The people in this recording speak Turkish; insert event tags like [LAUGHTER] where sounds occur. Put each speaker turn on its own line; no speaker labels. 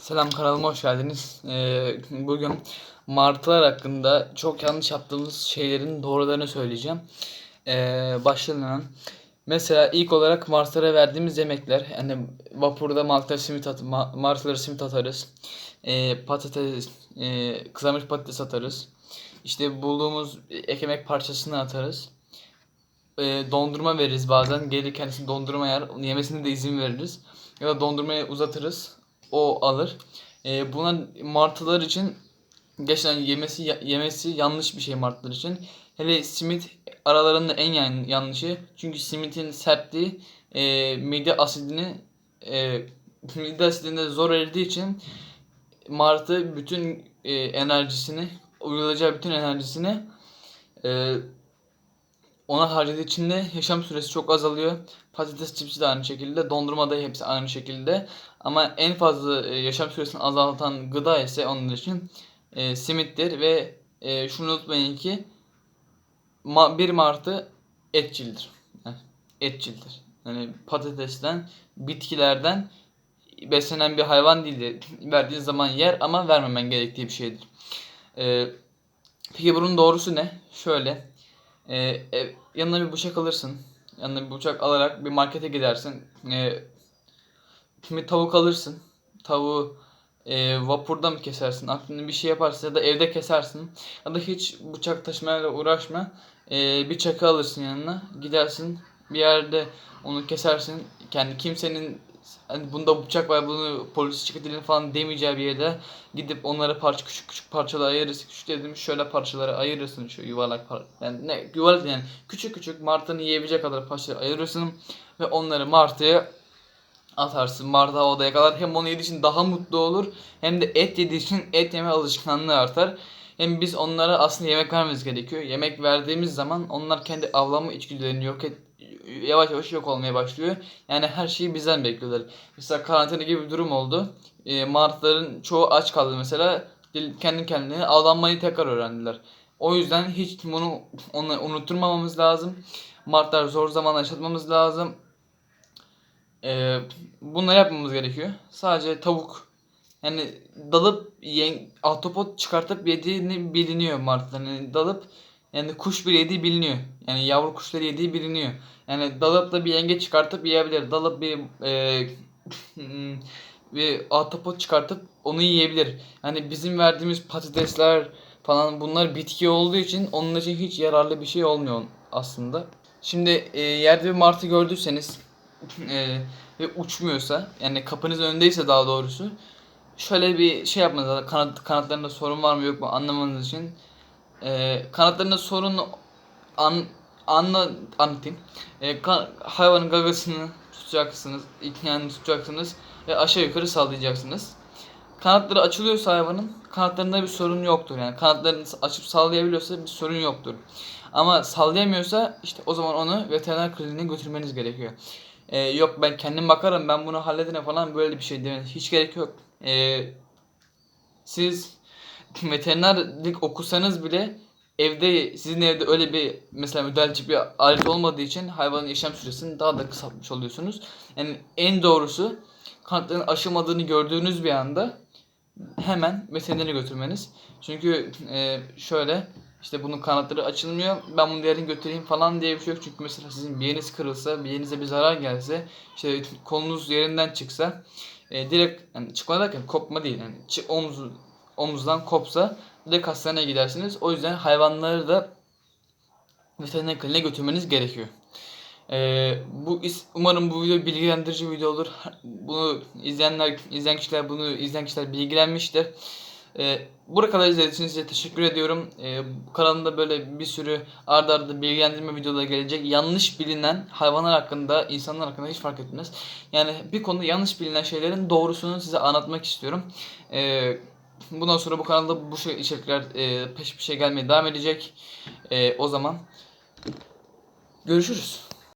Selam kanalıma hoş geldiniz. Ee, bugün martılar hakkında çok yanlış yaptığımız şeylerin doğrularını söyleyeceğim. Ee, başlayalım. Mesela ilk olarak martılara verdiğimiz yemekler. Yani vapurda martılara simit, at ma- martılara simit atarız. Ee, patates, e, kızarmış patates atarız. İşte bulduğumuz ekmek parçasını atarız. Ee, dondurma veririz bazen. Gelir kendisi dondurma yer. Yemesine de izin veririz. Ya da dondurmayı uzatırız. O alır. Ee, bunlar martılar için gerçekten yemesi yemesi yanlış bir şey martılar için. Hele simit aralarında en yan, yanlışı. Çünkü simitin sertliği e, mide asidini e, [LAUGHS] mide asidinde zor eridiği için martı bütün e, enerjisini uygulayacağı bütün enerjisini e, ona harcadığı için de yaşam süresi çok azalıyor. Patates çipsi de aynı şekilde, dondurma da hepsi aynı şekilde. Ama en fazla e, yaşam süresini azaltan gıda ise onun için e, simittir ve e, şunu unutmayın ki ma- bir martı etçildir. Etçildir. Yani patatesten, bitkilerden beslenen bir hayvan değildir. Verdiğin zaman yer ama vermemen gerektiği bir şeydir. E, peki bunun doğrusu ne? Şöyle. E, e, yanına bir bıçak alırsın. Yanına bir bıçak alarak bir markete gidersin. E, bir tavuk alırsın. Tavuğu e, vapurda mı kesersin? Aklında bir şey yaparsın ya da evde kesersin. Ya da hiç bıçak taşımayla uğraşma. E, bir çakı alırsın yanına. Gidersin bir yerde onu kesersin. Kendi kimsenin hani bunda bıçak var bunu polis çıkartılın falan demeyeceği bir yerde gidip onları parça küçük küçük parçalara ayırırsın. Küçük dediğim şöyle parçalara ayırırsın şu yuvarlak par yani ne yuvarlak yani küçük küçük martını yiyebilecek kadar parçalara ayırırsın ve onları martıya atarsın. Martı havada yakalar. Hem onu yediği için daha mutlu olur. Hem de et yediği için et yeme alışkanlığı artar. Hem biz onlara aslında yemek vermemiz gerekiyor. Yemek verdiğimiz zaman onlar kendi avlanma içgüdülerini yok et yavaş yavaş yok olmaya başlıyor. Yani her şeyi bizden bekliyorlar. Mesela karantina gibi bir durum oldu. E, martıların çoğu aç kaldı mesela. Kendi kendine avlanmayı tekrar öğrendiler. O yüzden hiç bunu onu unutturmamamız lazım. Martlar zor zaman yaşatmamız lazım. Ee, bunları yapmamız gerekiyor. Sadece tavuk yani dalıp yen, ahtapot çıkartıp yediğini biliniyor martıların. Yani dalıp yani kuş bir yediği biliniyor. Yani yavru kuşları yediği biliniyor. Yani dalıp da bir yenge çıkartıp yiyebilir. Dalıp bir e, [LAUGHS] bir ahtapot çıkartıp onu yiyebilir. Yani bizim verdiğimiz patatesler falan bunlar bitki olduğu için onun için hiç yararlı bir şey olmuyor aslında. Şimdi e, yerde bir martı gördüyseniz e, ve uçmuyorsa yani kapınız önündeyse daha doğrusu şöyle bir şey yapmanız lazım. Kanat, kanatlarında sorun var mı yok mu anlamanız için. E, kanatlarında sorun an, anla, anlatayım. E, kan, hayvanın gagasını tutacaksınız. Yani tutacaksınız ve aşağı yukarı sallayacaksınız. Kanatları açılıyorsa hayvanın kanatlarında bir sorun yoktur. Yani kanatlarını açıp sallayabiliyorsa bir sorun yoktur. Ama sallayamıyorsa işte o zaman onu veteriner kliniğine götürmeniz gerekiyor. Ee, yok ben kendim bakarım ben bunu hallederim falan böyle bir şey demeniz hiç gerek yok. Ee, siz [LAUGHS] veterinerlik okusanız bile evde sizin evde öyle bir mesela müdahaleci bir alet olmadığı için hayvanın yaşam süresini daha da kısaltmış oluyorsunuz. Yani en doğrusu kanatların aşılmadığını gördüğünüz bir anda hemen veterinere götürmeniz. Çünkü e, şöyle işte bunun kanatları açılmıyor. Ben bunu yarın götüreyim falan diye bir şey yok. Çünkü mesela sizin bir yeriniz kırılsa, bir yerinize bir zarar gelse, işte kolunuz yerinden çıksa, e, direkt yani çıkma derken kopma değil yani omuz omuzdan kopsa direkt hastaneye gidersiniz. O yüzden hayvanları da veteriner kliniğe götürmeniz gerekiyor. Ee, bu umarım bu video bilgilendirici video olur. Bunu izleyenler, izleyen kişiler bunu izleyen kişiler bilgilenmiştir. Ee, buraya kadar izlediğiniz için teşekkür ediyorum. Ee, kanalımda böyle bir sürü arda arda bilgilendirme videoları gelecek. Yanlış bilinen hayvanlar hakkında, insanlar hakkında hiç fark etmez. Yani bir konuda yanlış bilinen şeylerin doğrusunu size anlatmak istiyorum. Ee, bundan sonra bu kanalda bu şey, içerikler e, peş peşe gelmeye devam edecek. E, o zaman görüşürüz.